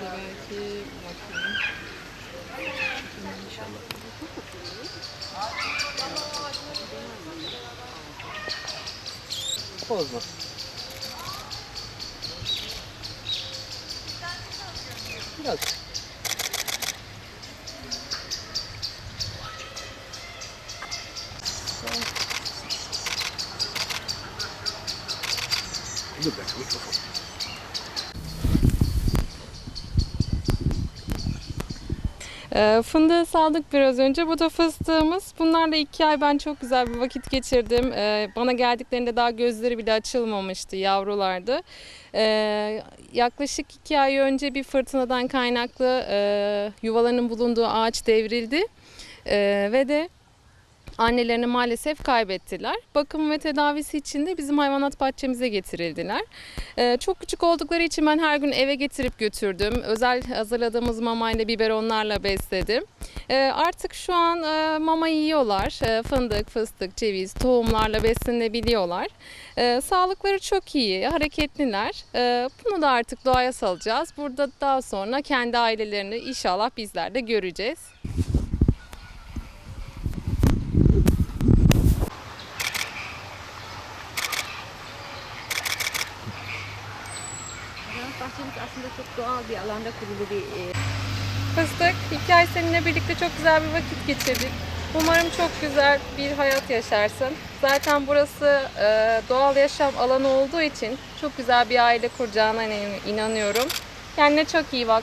belki bakayım. Bozma. Biraz. Dur bekle mikrofon. Ee, fındığı saldık biraz önce. Bu da fıstığımız. Bunlarla iki ay ben çok güzel bir vakit geçirdim. Ee, bana geldiklerinde daha gözleri bile açılmamıştı, yavrulardı. Ee, yaklaşık iki ay önce bir fırtınadan kaynaklı e, yuvalarının bulunduğu ağaç devrildi. Ee, ve de annelerini maalesef kaybettiler. Bakım ve tedavisi için de bizim hayvanat bahçemize getirildiler. Ee, çok küçük oldukları için ben her gün eve getirip götürdüm. Özel hazırladığımız mamayla biberonlarla besledim. Ee, artık şu an e, mama yiyorlar. Ee, fındık, fıstık, ceviz, tohumlarla beslenebiliyorlar. Sağlıkları çok iyi, hareketliler. Bunu da artık doğaya salacağız. Burada daha sonra kendi ailelerini inşallah bizler de göreceğiz. Bahçemiz aslında çok doğal bir alanda kurulu bir e, Fıstık, iki ay seninle birlikte çok güzel bir vakit geçirdik. Umarım çok güzel bir hayat yaşarsın. Zaten burası e, doğal yaşam alanı olduğu için çok güzel bir aile kuracağına inan- inanıyorum. Kendine çok iyi bak.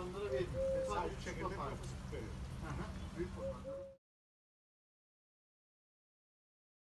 aktarı veriyor musun? Küçük, büyük papağanlara